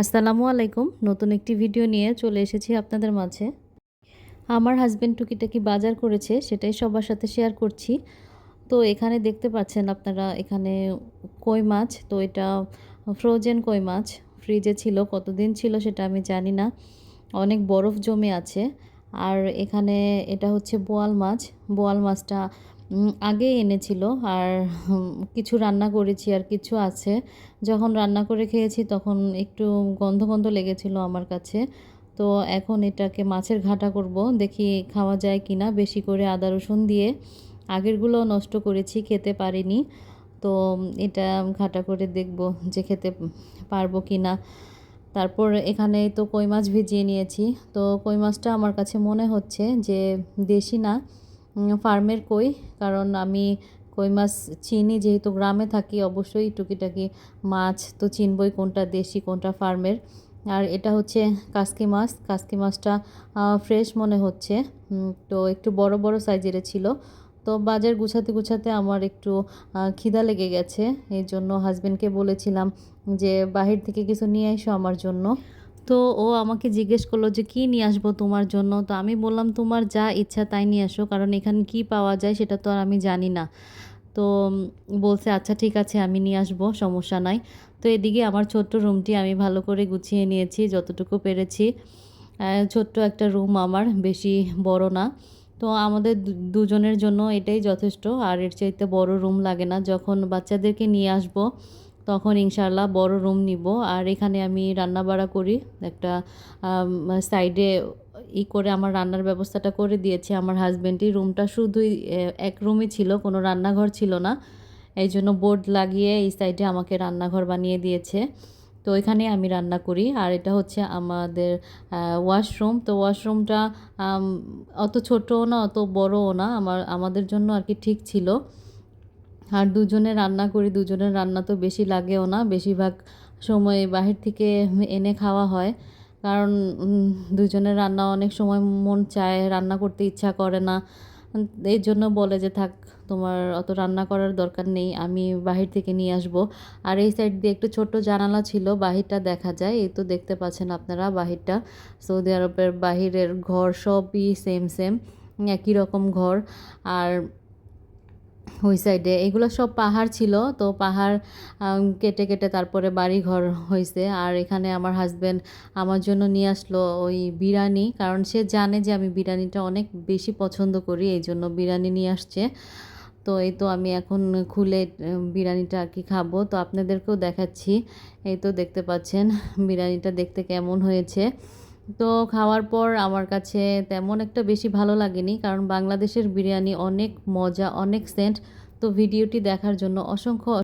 আসসালামু আলাইকুম। নতুন একটি ভিডিও নিয়ে চলে এসেছি আপনাদের মাঝে। আমার হাজব্যান্ড টুকিটাকি বাজার করেছে, সেটাই সবার সাথে শেয়ার করছি। তো এখানে দেখতে পাচ্ছেন আপনারা, এখানে কই মাছ, তো এটা ফ্রোজেন কই মাছ। ফ্রিজে ছিল, কতদিন ছিল সেটা আমি জানি না। অনেক বরফ জমে আছে। আর এখানে এটা হচ্ছে বোয়াল মাছ। বোয়াল মাছটা আগে এনেছিল আর কিছু রান্না করেছি আর কিছু আছে। যখন রান্না করে খেয়েছি তখন একটু গন্ধ গন্ধ লেগেছিল আমার কাছে। তো এখন এটাকে মাছের ঘাটা করব, দেখি খাওয়া যায় কি না বেশি করে আদা, রসুন দিয়ে আগেরগুলো নষ্ট করেছি, খেতে পারিনি। তো এটা ঘাটা করে দেখব যে খেতে পারব কি না তারপর এখানে তো কই মাছ ভিজিয়ে নিয়েছি। তো কই মাছটা আমার কাছে মনে হচ্ছে যে দেশি না। ফার্মের কই। কারণ আমি কই মাছ চিনি, যেহেতু গ্রামে থাকি, অবশ্যই টুকিটাকি মাছ তো চিনবই কোনটা দেশি, কোনটা ফার্মের। আর এটা হচ্ছে কাসকি মাছ। কাসকি মাছটা ফ্রেশ মনে হচ্ছে। তো একটু বড় বড় সাইজের ছিল। তো বাজার গুছাতে গুছাতে আমার একটু খিদা লেগে গেছে। এই জন্য হাজবেন্ডকে বলেছিলাম যে, বাহির থেকে কিছু নিয়ে এসো আমার জন্য। তো ও আমাকে জিজ্ঞেস করল যে, কী নিয়ে আসব তোমার জন্য? তো আমি বললাম, তোমার যা ইচ্ছা তাই নিয়ে আসো, কারণ এখানে কি পাওয়া যায় সেটা তো আর আমি জানি না। তো বলছে আচ্ছা ঠিক আছে, আমি নিয়ে আসব, সমস্যা নাই। তো এদিকে আমার ছোট্ট রুমটি আমি ভালো করে গুছিয়ে নিয়েছি, যতটুকু পেরেছি। ছোট্ট একটা রুম আমার, বেশি বড় না। তো আমাদের দুজনের জন্য এটাই যথেষ্ট, আর এর চাইতে বড় রুম লাগে না। যখন বাচ্চাদেরকে নিয়ে আসব তখন ইনশাল্লাহ বড় রুম নিব। আর এখানে আমি রান্না বাড়া করি। একটা সাইডে ই করে আমার রান্নার ব্যবস্থাটা করে দিয়েছে। আমার হাজব্যান্ডই রুমটা শুধুই এক রুমই ছিল, কোনো রান্নাঘর ছিল না। এই জন্য বোর্ড লাগিয়ে এই সাইডে আমাকে রান্নাঘর বানিয়ে দিয়েছে। তো এখানে আমি রান্না করি। আর এটা হচ্ছে আমাদের ওয়াশরুম। তো ওয়াশরুমটা অত ছোটও না, অত বড়ও না। আমার, আমাদের জন্য আর কি ঠিক ছিল। আর দুজনে রান্না করি, দুজনের রান্না তো বেশি লাগেও না। বেশিরভাগ সময় বাহির থেকে এনে খাওয়া হয়। কারণ দুজনের রান্না অনেক সময় মন চায়, রান্না করতে ইচ্ছা করে না। এই জন্য বলে যে, থাক, তোমার অত রান্না করার দরকার নেই, আমি বাহির থেকে নিয়ে আসব। আর এই সাইড দিয়ে একটু ছোট্ট জানালা ছিল, বাহিরটা দেখা যায়। এই তো দেখতে পাচ্ছেন আপনারা বাহিরটা। সৌদি আরবের বাহিরের ঘর সবই সেম সেম একই রকম ঘর। আর ওই সাইডে এগুলো সব পাহাড় ছিল, তো পাহাড় কেটে কেটে তারপরে বাড়ি ঘর হয়েছে আর এখানে আমার হাজব্যান্ড আমার জন্য নিয়ে আসলো ওই বিরিয়ানি, কারণ সে জানে যে আমি বিরিয়ানিটা অনেক বেশি পছন্দ করি, এই জন্য বিরিয়ানি নিয়ে আসছে। তো এই তো আমি এখন খুলে বিরিয়ানিটা আর কি খাব। তো আপনাদেরকেও দেখাচ্ছি। এই তো দেখতে পাচ্ছেন, বিরিয়ানিটা দেখতে কেমন হয়েছে। তো খাওয়ার পর আমার কাছে তেমন একটা বেশি ভালো লাগেনি। কারণ বাংলাদেশের বিরিয়ানি অনেক মজা, অনেক সেন্ট। তো ভিডিওটি দেখার জন্য অসংখ্য